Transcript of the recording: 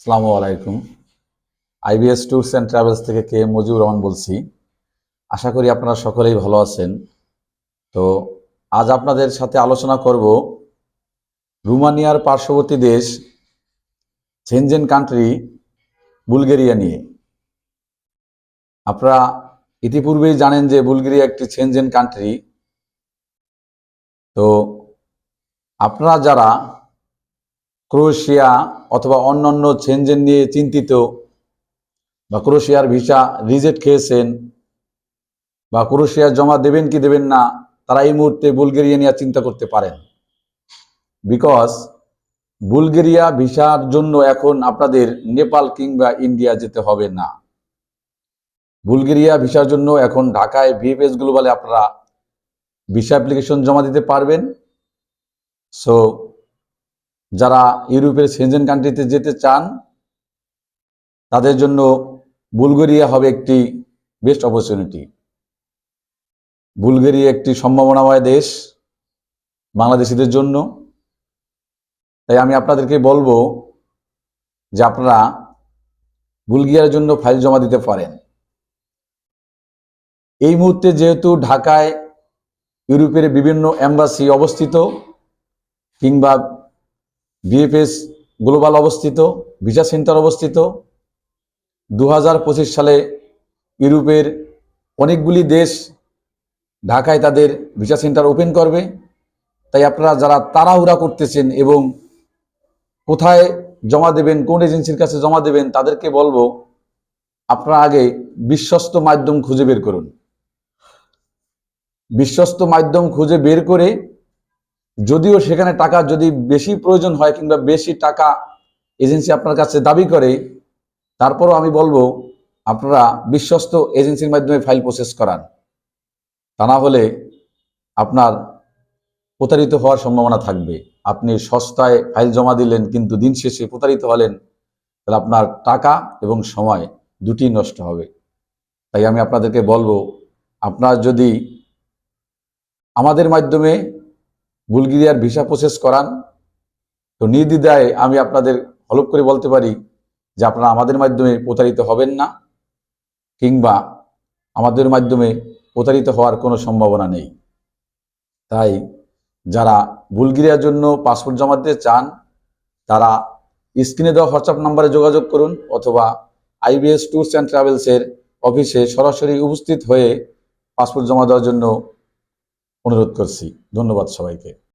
আসসালামু আলাইকুম। IBS tours and travels থেকে কে এম মজিবুর রহমান বলছি। আশা করি আপনারা সকলেই ভালো আছেন। তো আজ আপনাদের সাথে আলোচনা করব রুমানিয়ার পার্শ্ববর্তী দেশ সেনজেন কান্ট্রি বুলগেরিয়া নিয়ে। আপনারা ইতিপূর্বেই জানেন যে বুলগেরিয়া একটি সেনজেন কান্ট্রি তো আপনারা যারা ক্রোয়েশিয়া অথবা অন্যান্য সেনজেন নিয়ে চিন্তিত, বা ক্রোয়েশিয়ার ভিসা রিজেক্ট খেয়েছেন, বা ক্রোয়েশিয়ার জমা দেবেন কি দেবেন না, তারা এই মুহূর্তে বুলগেরিয়া নিয়ে চিন্তা করতে পারেন। বিকজ বুলগেরিয়া ভিসার জন্য এখন আপনাদের নেপাল কিংবা ইন্ডিয়া যেতে হবে না। বুলগেরিয়া ভিসার জন্য এখন ঢাকায় ভিএফএস গ্লোবালে আপনারা ভিসা অ্যাপ্লিকেশন জমা দিতে পারবেন। সো যারা ইউরোপের সেনজেন কান্ট্রিতে যেতে চান, তাদের জন্য বুলগেরিয়া হবে একটি বেস্ট অপরচুনিটি। বুলগেরিয়া একটি সম্ভাবনাময় দেশ বাংলাদেশিদের জন্য। তাই আমি আপনাদেরকে বলব যে আপনারা বুলগেরিয়ার জন্য ফাইল জমা দিতে পারেন। এই মুহূর্তে যেহেতু ঢাকায় ইউরোপের বিভিন্ন এম্বাসি অবস্থিত, কিংবা বিএফএস গ্লোবাল অবস্থিত ভিসা সেন্টার অবস্থিত। দু হাজার পঁচিশ সালে ইউরোপের অনেকগুলি দেশ ঢাকায় তাদের ভিসা সেন্টার ওপেন করবে। তাই আপনারা যারা তাড়াহুড়া করতেছেন এবং কোথায় জমা দেবেন, কোন এজেন্সির কাছে জমা দেবেন, তাদেরকে বলব, আপনারা আগে বিশ্বস্ত মাধ্যম খুঁজে বের করুন। বিশ্বস্ত মাধ্যম খুঁজে বের করে যদিও সেখানে টাকা যদি বেশি প্রয়োজন হয় কিংবা বেশি টাকা এজেন্সি আপনার কাছে দাবি করে, তারপরও আমি বলব, আপনারা বিশ্বস্ত এজেন্সির মাধ্যমে ফাইল প্রসেস করান। তা না হলে আপনার প্রতারিত হওয়ার সম্ভাবনা থাকবে। আপনি সস্তায় ফাইল জমা দিলেন কিন্তু দিন শেষে প্রতারিত হলেন, তাহলে আপনার টাকা এবং সময় দুটি নষ্ট হবে। তাই আমি আপনাদেরকে বলব, আপনার যদি আমাদের মাধ্যমে বুলগেরিয়ার ভিসা প্রসেস করান। তো নির্দ্বিধায় আমি আপনাদের হলপ করে বলতে পারি যে আপনারা আমাদের মাধ্যমে প্রতারিত হবেন না কিংবা আমাদের মাধ্যমে প্রতারিত হওয়ার কোনো সম্ভাবনা নেই। তাই যারা বুলগেরিয়ার জন্য পাসপোর্ট জমা দিতে চান, তারা স্ক্রিনে দেওয়া হোয়াটসঅ্যাপ নাম্বারে যোগাযোগ করুন অথবা আইবিএস ট্যুরস অ্যান্ড ট্রাভেলসের অফিসে সরাসরি উপস্থিত হয়ে পাসপোর্ট জমা দেওয়ার জন্য অনুরোধ করছি। ধন্যবাদ সবাইকে।